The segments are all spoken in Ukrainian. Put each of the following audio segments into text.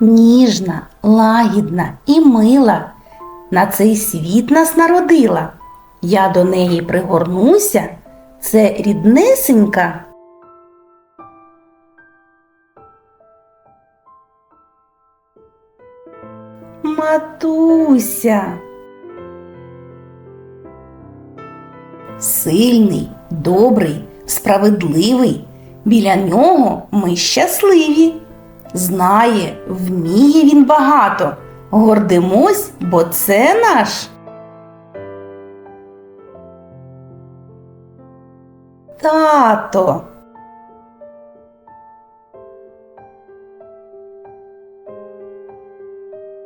ніжна, лагідна і мила. На цей світ нас народила. Я до неї пригорнуся, це ріднесенька. Матуся. Сильний, добрий, справедливий. Біля нього ми щасливі. Знає, вміє він багато. Гордимось, бо це наш. Тато.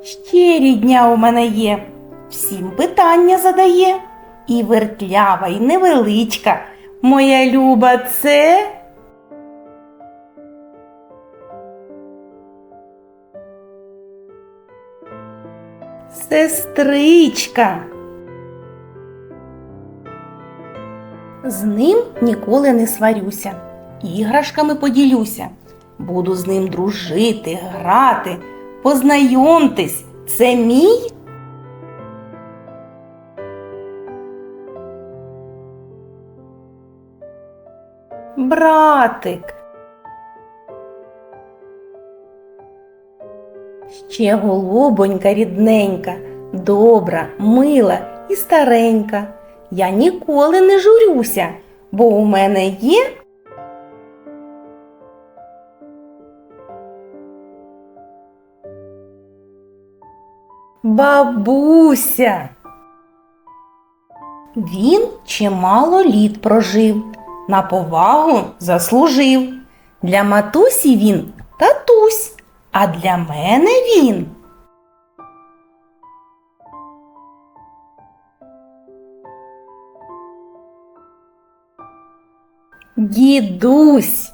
Ще рідня у мене є, всім питання задає. І вертлява, і невеличка. Моя люба, це. Сестричка. З ним ніколи не сварюся, іграшками поділюся. Буду з ним дружити, грати, познайомтесь, це мій. Братик. Ще голубонька рідненька, добра, мила і старенька. Я ніколи не журюся, бо у мене є. Бабуся. Він чимало літ прожив, на повагу заслужив. Для матусі він татусь, а для мене він. Дідусь.